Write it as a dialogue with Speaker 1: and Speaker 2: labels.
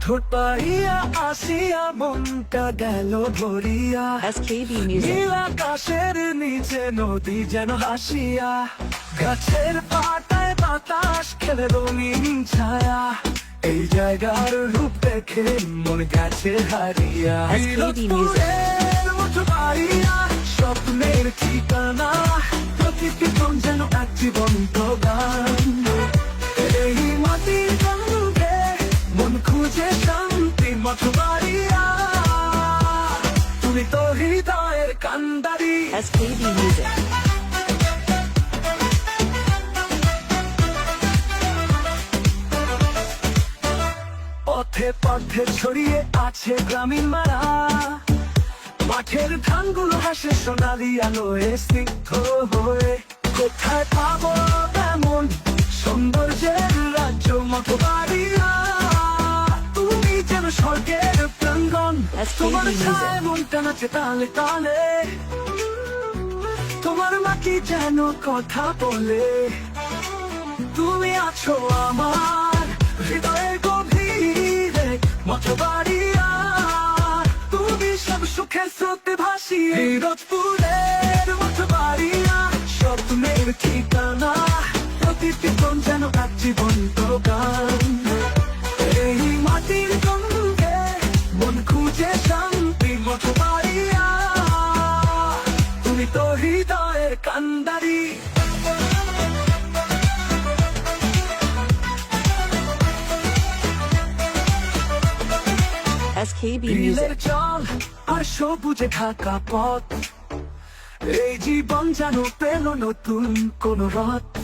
Speaker 1: ঠোঁট পাইয়া আসিয়া মনটা গেল ধরিয়া নীল আকাশের নিচে নদী যেন হাসিয়া। গাছের পাতায় বাতাস খেলে রঙিন ছায়া। এই জায়গার রূপ দেখে মন গেছে হারিয়া। স্বপ্নের ঠিকানা। প্রতিটি যেন এক জীবন্ত পথে পথে ছড়িয়ে আছে গ্রামীণ মারা মাঠের ধানগুলো হাসে সোনালি আলোয় স্নিগ্ধ হয়ে। কোথায় পাবো তোমার. ছায় মনটা নাচে তালে তালে। তোমার মাটি যেন কথা বলে। তুমি আছো আমার হৃদয়ের গভীরে মতো বাড়িয়া তুমি সব সুখে স্রোতে ভাসি রোজপুরের মতো বাড়িয়া স্বপ্নের ঠিকানা, প্রতিটি যেন এক জীবন্ত গান। এই মাটির গন্ধে মন খুঁজে হৃদয়ের কান্দারি
Speaker 2: SKB
Speaker 1: বিলের
Speaker 2: Music.
Speaker 1: জল আর সবুজে ঢাকা পথ। এই জীবন যেন পেল নতুন কোন রথ।